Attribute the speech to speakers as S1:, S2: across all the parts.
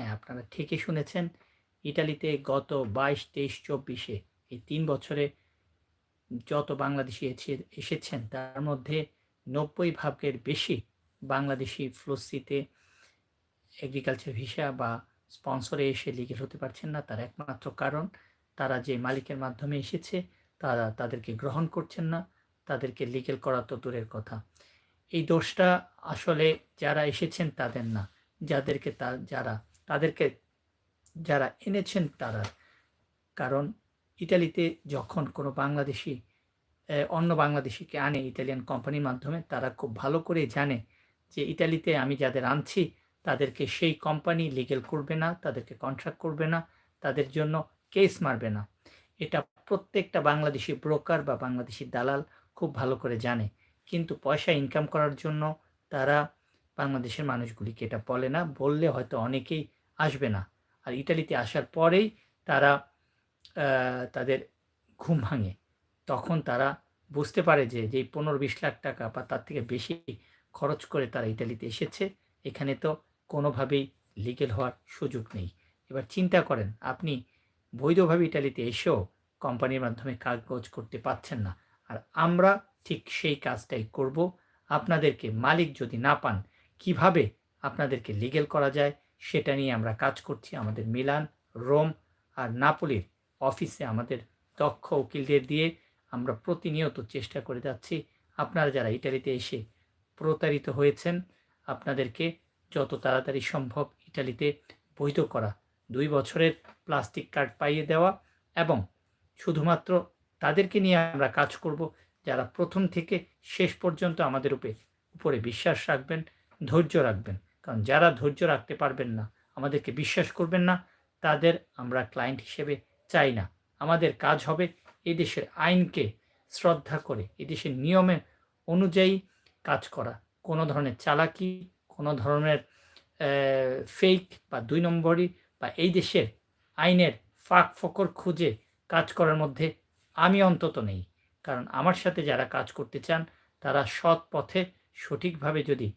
S1: হ্যাঁ আপনারা ঠিকই শুনেছেন। ইটালিতে গত বাইশ, তেইশ, চব্বিশে এই তিন বছরে যত বাংলাদেশি এসে- এসেছেন, তার মধ্যে নব্বই ভাগের বেশি বাংলাদেশি ফ্লোসিতে এগ্রিকালচার ভিসা বা স্পন্সরে এসে লিগেল হতে পারছেন না। তার একমাত্র কারণ, তারা যে মালিকের মাধ্যমে এসেছে, তারা তাদেরকে গ্রহণ করছেন না, তাদেরকে লিগেল করা তো দূরের কথা। এই দোষটা আসলে যারা এসেছেন, তাদের না। যাদেরকে তা, যারা তাদেরকে যারা এনেছেন তারা। কারণ ইটালিতে যখন কোনো বাংলাদেশি অন্য বাংলাদেশিকে আনে ইটালিয়ান কোম্পানির মাধ্যমে, তারা খুব ভালো করে জানে যে ইটালিতে আমি যাদের আনছি, তাদেরকে সেই কোম্পানি লিগেল করবে না, তাদেরকে কন্ট্রাক্ট করবে না, তাদের জন্য কেস মারবে না। এটা প্রত্যেকটা বাংলাদেশি ব্রোকার বা বাংলাদেশি দালাল খুব ভালো করে জানে। কিন্তু পয়সা ইনকাম করার জন্য তারা বাংলাদেশের মানুষগুলিকে এটা বলে না। বললে হয়তো অনেকেই আসবে না। আর ইটালিতে আসার পরেই তারা তাদের ঘুম ভাঙে। তখন তারা বুঝতে পারে যে যেই পনেরো বিশ লাখ টাকা বা তার থেকে বেশি খরচ করে তারা ইটালিতে এসেছে, এখানে তো কোনোভাবেই লিগেল হওয়ার সুযোগ নেই। এবার চিন্তা করেন, আপনি বৈধভাবে ইটালিতে এসেও কোম্পানির মাধ্যমে কাগজ করতে পারছেন না। আর আমরা ঠিক সেই কাজটাই করব। আপনাদেরকে মালিক যদি না পান, কীভাবে আপনাদেরকে লিগেল করা যায়? সেটা নিয়ে আমরা কাজ করছি আমাদের মিলান, রোম আর নাপোলির অফিসে আমাদের দক্ষ উকিলদের দিয়ে আমরা প্রতিনিয়ত চেষ্টা করে যাচ্ছি। আপনারা যারা ইটালিতে এসে প্রতারিত হয়েছেন, আপনাদেরকে যত তাড়াতাড়ি সম্ভব ইটালিতে বৈধ করা, দুই বছরের প্লাস্টিক কার্ড পাইয়ে দেওয়া এবং শুধুমাত্র তাদেরকে নিয়ে আমরা কাজ করব যারা প্রথম থেকে শেষ পর্যন্ত আমাদের উপরে উপরে বিশ্বাস রাখবেন, ধৈর্য রাখবেন। কারণ যারা ধৈর্য রাখতে পারবেন না, আমাদেরকে বিশ্বাস করবেন না, তাদের আমরা ক্লায়েন্ট হিসেবে চাই না। আমাদের কাজ হবে এই দেশের আইনকে শ্রদ্ধা করে এই দেশের নিয়মে অনুযায়ী কাজ করা। কোনো ধরনের চালাকি, কোনো ধরনের ফেক বা দুই নম্বরই বা এই দেশের আইনের ফাঁক ফকর খুঁজে কাজ করার মধ্যে আমি অন্তত নেই। কারণ আমার সাথে যারা কাজ করতে চান, তারা সৎ পথে সঠিকভাবে যদি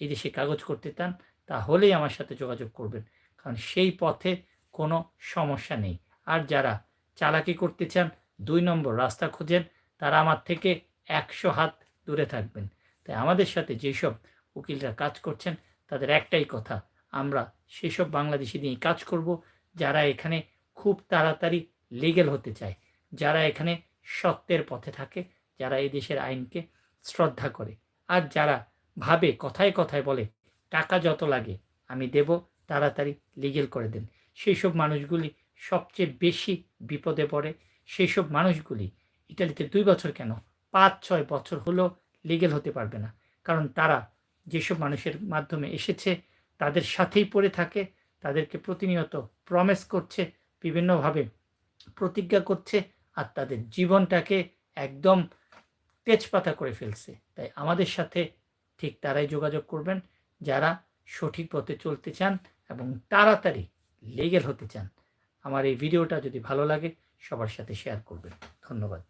S1: এই দেশে কাগজ করতে চান, তাহলেই আমার সাথে যোগাযোগ করবেন। কারণ সেই পথে কোনো সমস্যা নেই। আর যারা চালাকি করতে চান, দুই নম্বর রাস্তা খোঁজেন, তারা আমার থেকে একশো হাত দূরে থাকবেন। তাই আমাদের সাথে যেসব উকিলরা কাজ করছেন, তাদের একটাই কথা, আমরা সেসব বাংলাদেশি নিয়ে কাজ করব, যারা এখানে খুব তাড়াতাড়ি লিগেল হতে চায়, যারা এখানে সত্যের পথে থাকে, যারা এই দেশের আইনকে শ্রদ্ধা করে। আর যারা ভাবে, কথায় কথায় বলে, টাকা যত লাগে, আমি দেব, তাড়াতাড়ি লিগেল করে দেন। সেই সব মানুষগুলি সবচেয়ে বেশি বিপদে পড়ে। সেই সব মানুষগুলি ইটালিতে দুই বছর কেন? পাঁচ, ছয় বছর হলেও লিগেল হতে পারবে না। কারণ তারা যেসব মানুষের মাধ্যমে এসেছে, তাদের সাথেই পড়ে থাকে, তাদেরকে প্রতিনিয়ত প্রমিস করছে, বিভিন্নভাবে প্রতিজ্ঞা করছে, আর তাদের জীবনটাকে একদম তেজপাতা করে ফেলছে। তাই আমাদের সাথে ঠিক তারাই যোগাযোগ করবেন। যারা সঠিক পথে চলতে চান এবং তাড়াতাড়ি লিগেল হতে চান, আমার এই ভিডিওটা যদি ভালো লাগে, সবার সাথে শেয়ার করবেন। ধন্যবাদ।